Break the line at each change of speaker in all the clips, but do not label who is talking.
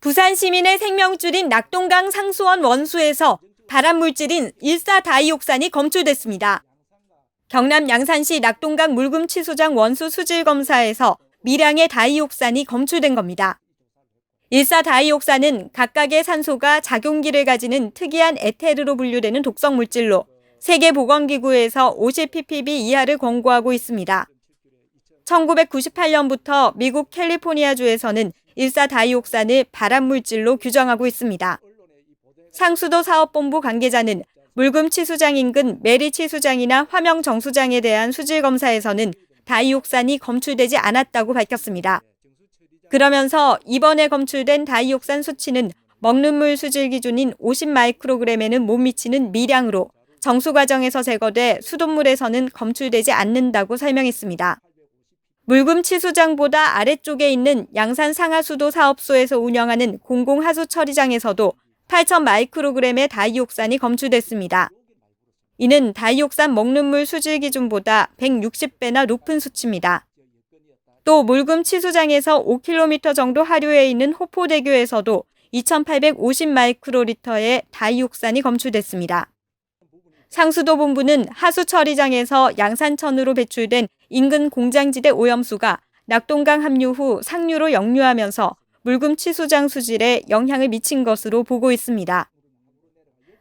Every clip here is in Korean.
부산 시민의 생명줄인 낙동강 상수원 원수에서 발암 물질인 일사다이옥산이 검출됐습니다. 경남 양산시 낙동강 물금 취소장 원수 수질 검사에서 미량의 다이옥산이 검출된 겁니다. 일사다이옥산은 각각의 산소가 작용기를 가지는 특이한 에테르로 분류되는 독성 물질로 세계보건기구에서 50ppb 이하를 권고하고 있습니다. 1998년부터 미국 캘리포니아주에서는 일사다이옥산을 발암물질로 규정하고 있습니다. 상수도 사업본부 관계자는 물금 치수장 인근 메리 치수장이나 화명 정수장에 대한 수질 검사에서는 다이옥산이 검출되지 않았다고 밝혔습니다. 그러면서 이번에 검출된 다이옥산 수치는 먹는 물 수질 기준인 50 마이크로그램에는 못 미치는 미량으로 정수 과정에서 제거돼 수돗물에서는 검출되지 않는다고 설명했습니다. 물금 치수장보다 아래쪽에 있는 양산 상하수도 사업소에서 운영하는 공공하수 처리장에서도 8천 마이크로그램의 다이옥산이 검출됐습니다. 이는 다이옥산 먹는 물 수질 기준보다 160배나 높은 수치입니다. 또 물금 치수장에서 5km 정도 하류에 있는 호포대교에서도 2,850 마이크로리터의 다이옥산이 검출됐습니다. 상수도 본부는 하수 처리장에서 양산천으로 배출된 인근 공장지대 오염수가 낙동강 합류 후 상류로 역류하면서 물금 치수장 수질에 영향을 미친 것으로 보고 있습니다.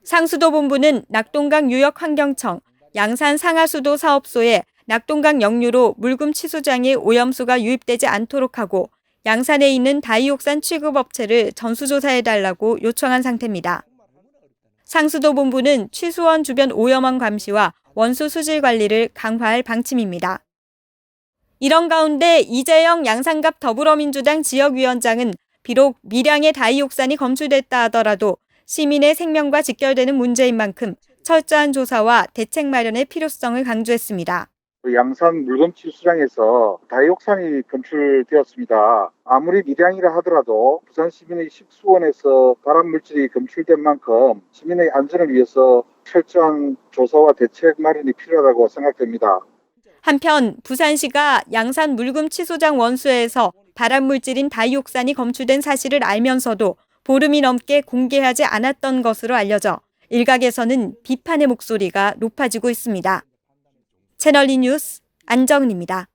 상수도 본부는 낙동강 유역 환경청, 양산 상하수도 사업소에 낙동강 역류로 물금 치수장에 오염수가 유입되지 않도록 하고 양산에 있는 다이옥산 취급업체를 전수조사해달라고 요청한 상태입니다. 상수도 본부는 취수원 주변 오염원 감시와 원수 수질 관리를 강화할 방침입니다. 이런 가운데 이재영 양산갑 더불어민주당 지역위원장은 비록 미량의 다이옥산이 검출됐다 하더라도 시민의 생명과 직결되는 문제인 만큼 철저한 조사와 대책 마련의 필요성을 강조했습니다.
그 양산 물금치 수장에서 다이옥산이 검출되었습니다. 아무리 미량이라 하더라도 부산 시민의 식수원에서 발암 물질이 검출된 만큼 시민의 안전을 위해서 철저한 조사와 대책 마련이 필요하다고 생각됩니다.
한편 부산시가 양산 물금 치수장 원수에서 발암 물질인 다이옥산이 검출된 사실을 알면서도 보름이 넘게 공개하지 않았던 것으로 알려져 일각에서는 비판의 목소리가 높아지고 있습니다. 채널리 뉴스 안정은입니다.